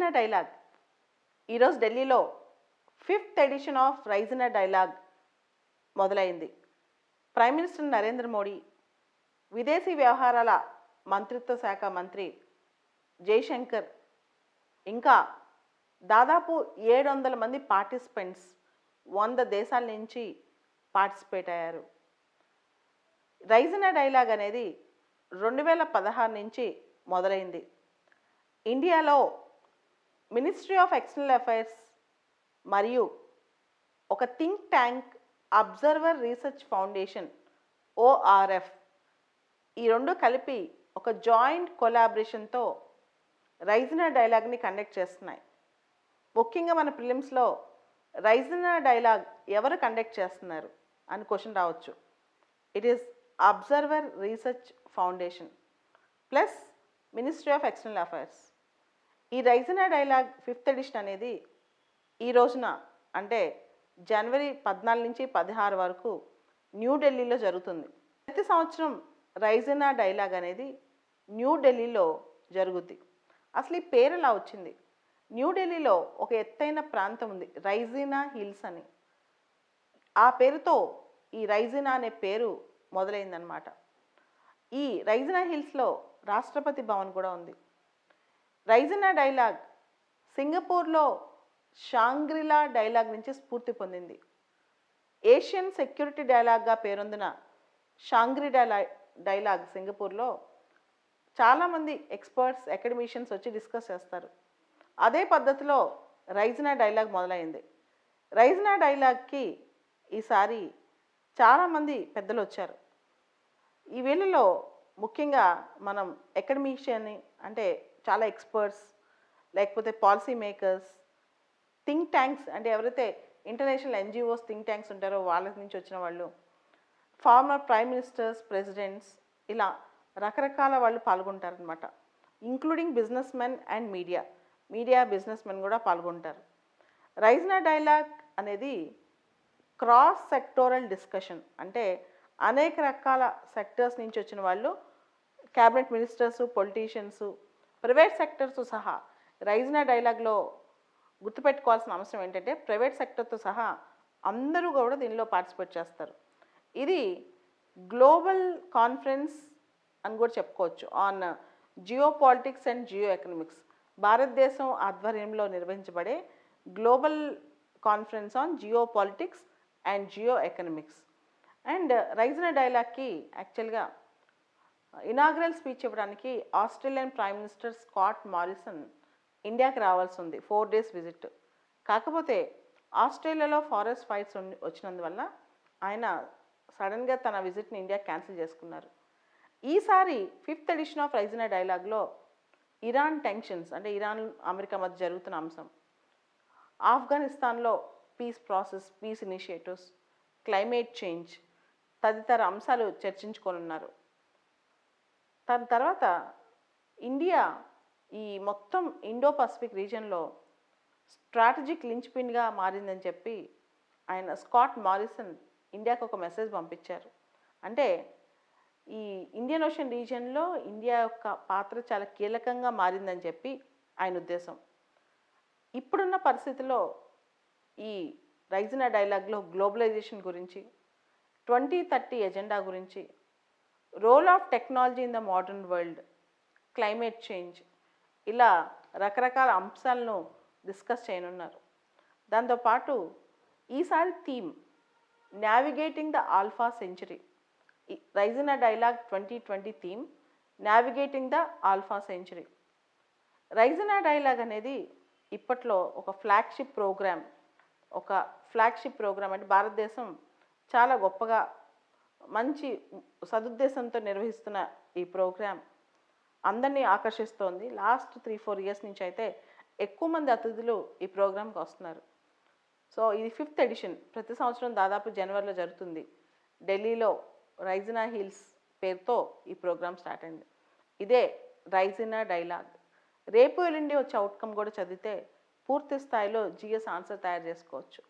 Raisina dialogue. ఈరోజు ఢిల్లీలో fifth edition of Raisina dialogue మొదలైంది. ప్రైమ్ మినిస్టర్ నరేంద్ర మోడీ విదేశీ వ్యవహారాల మంత్రిత్వ శాఖ మంత్రి జైశంకర్ ఇంకా దాదాపు ఏడు వందల మంది పార్టిసిపెంట్స్ వంద దేశాల నుంచి పార్టిసిపేట్ అయ్యారు. రైజన డైలాగ్ అనేది రెండు వేల పదహారు నుంచి మొదలైంది. ఇండియాలో మినిస్ట్రీ ఆఫ్ ఎక్స్టర్నల్ అఫైర్స్ మరియు ఒక think tank Observer Research Foundation ORF ఈ రెండు కలిపి ఒక జాయింట్ కొలాబరేషన్తో రైజినా డైలాగ్ని కండక్ట్ చేస్తున్నాయి. ముఖ్యంగా మన ప్రిలిమ్స్లో రైజినా డైలాగ్ ఎవరు కండక్ట్ చేస్తున్నారు అని క్వశ్చన్ రావచ్చు. It is observer research foundation plus ministry of external affairs ఈ రైజినా డైలాగ్ ఫిఫ్త్ ఎడిషన్ అనేది ఈ రోజున అంటే జనవరి పద్నాలుగు నుంచి పదహారు వరకు న్యూఢిల్లీలో జరుగుతుంది. ప్రతి సంవత్సరం రైజినా డైలాగ్ అనేది న్యూఢిల్లీలో జరుగుద్ది. అసలు ఈ పేరు ఎలా వచ్చింది? న్యూఢిల్లీలో ఒక ఎత్తైన ప్రాంతం ఉంది రైజినా హిల్స్ అని. ఆ పేరుతో ఈ రైజినా అనే పేరు మొదలైందనమాట ఈ రైజినా హిల్స్లో రాష్ట్రపతి భవన్ కూడా ఉంది. రైజనా డైలాగ్ సింగపూర్లో షాంగ్రిలా డైలాగ్ నుంచి స్ఫూర్తి పొందింది. ఏషియన్ సెక్యూరిటీ డైలాగ్గా పేరొందిన షాంగ్రి డైలా డైలాగ్ సింగపూర్లో చాలామంది ఎక్స్పర్ట్స్ అకాడమిషియన్స్ వచ్చి డిస్కస్ చేస్తారు. అదే పద్ధతిలో రైజనా డైలాగ్ మొదలైంది. రైజనా డైలాగ్కి ఈసారి చాలామంది పెద్దలు వచ్చారు. ఈ వీళ్ళలో ముఖ్యంగా మనం అకాడమిషియన్ అంటే చాలా ఎక్స్పర్ట్స్ లేకపోతే పాలసీ మేకర్స్ థింక్ ట్యాంక్స్ అంటే ఎవరైతే ఇంటర్నేషనల్ ఎన్జిఓస్ థింక్ ట్యాంక్స్ ఉంటారో వాళ్ళ నుంచి వచ్చిన వాళ్ళు ఫార్మర్ ప్రైమ్ మినిస్టర్స్ ప్రెసిడెంట్స్ ఇలా రకరకాల వాళ్ళు పాల్గొంటారనమాట including business men and media media business men కూడా పాల్గొంటారు. రైజ్నా డైలాగ్ అనేది క్రాస్ సెక్టోరల్ డిస్కషన్ అంటే అనేక రకాల సెక్టర్స్ నుంచి వచ్చిన వాళ్ళు క్యాబినెట్ మినిస్టర్స్ పొలిటీషియన్స్ ప్రైవేట్ సెక్టర్తో సహా రైజ్నా డైలాగ్లో గుర్తుపెట్టుకోవాల్సిన అవసరం ఏంటంటే ప్రైవేట్ సెక్టర్తో సహా అందరూ కూడా దీనిలో పార్టిసిపేట్ చేస్తారు. ఇది గ్లోబల్ కాన్ఫరెన్స్ అని కూడా చెప్పుకోవచ్చు on geo politics and geo economics. భారతదేశం ఆధ్వర్యంలో నిర్వహించబడే global conference on geo politics and geo economics. And Raisina డైలాగ్కి యాక్చువల్గా ఇనాగ్రల్ స్పీచ్ ఇవ్వడానికి Australian prime minister Scott Morrison ఇండియాకి రావాల్సి ఉంది ఫోర్ డేస్ విజిట్. కాకపోతే ఆస్ట్రేలియాలో ఫారెస్ట్ ఫైట్స్ వచ్చినందువల్ల ఆయన సడన్గా తన విజిట్ని ఇండియా క్యాన్సిల్ చేసుకున్నారు. ఈసారి ఫిఫ్త్ ఎడిషన్ ఆఫ్ రైజినా డైలాగ్లో ఇరాన్ టెన్షన్స్ అంటే ఇరాన్ అమెరికా మధ్య జరుగుతున్న అంశం ఆఫ్ఘనిస్తాన్లో peace process peace initiatives climate change తదితర అంశాలు చర్చించుకోనున్నారు. దాని తర్వాత ఇండియా ఈ మొత్తం ఇండో పసిఫిక్ రీజియన్లో స్ట్రాటజిక్ లించ్ పిన్గా మారిందని చెప్పి ఆయన స్కాట్ మారిసన్ ఇండియాకు ఒక మెసేజ్ పంపించారు. అంటే ఈ ఇండియన్ ఓషన్ రీజియన్లో ఇండియా యొక్క పాత్ర చాలా కీలకంగా మారిందని చెప్పి ఆయన ఉద్దేశం. ఇప్పుడున్న పరిస్థితిలో ఈ రైజినా డైలాగ్లో గ్లోబలైజేషన్ గురించి ట్వంటీ థర్టీ ఎజెండా గురించి role of technology in the modern world climate change ఇలా రకరకాల అంశాలను డిస్కస్ చేయనున్నారు. దాంతోపాటు ఈసారి theme navigating the alpha century Raisina dialogue twenty twenty theme navigating the alpha century Raisina dialogue అనేది ఇప్పట్లో ఒక ఫ్లాగ్షిప్ ప్రోగ్రామ్ ఒక ఫ్లాగ్షిప్ ప్రోగ్రామ్ అంటే భారతదేశం చాలా గొప్పగా మంచి సదుద్దేశంతో నిర్వహిస్తున్న ఈ ప్రోగ్రామ్ అందరినీ ఆకర్షిస్తోంది. లాస్ట్ త్రీ ఫోర్ ఇయర్స్ నుంచి అయితే ఎక్కువ మంది అతిథులు ఈ ప్రోగ్రాంకి వస్తున్నారు. సో ఇది ఫిఫ్త్ ఎడిషన్. ప్రతి సంవత్సరం దాదాపు జనవరిలో జరుగుతుంది. ఢిల్లీలో రైజినా హిల్స్ పేరుతో ఈ ప్రోగ్రామ్ స్టార్ట్ అయింది. ఇదే రైజినా డైలాగ్. రేపు ఎల్లుండి వచ్చే అవుట్కమ్ కూడా చదివితే పూర్తి స్థాయిలో జిఎస్ ఆన్సర్ తయారు చేసుకోవచ్చు.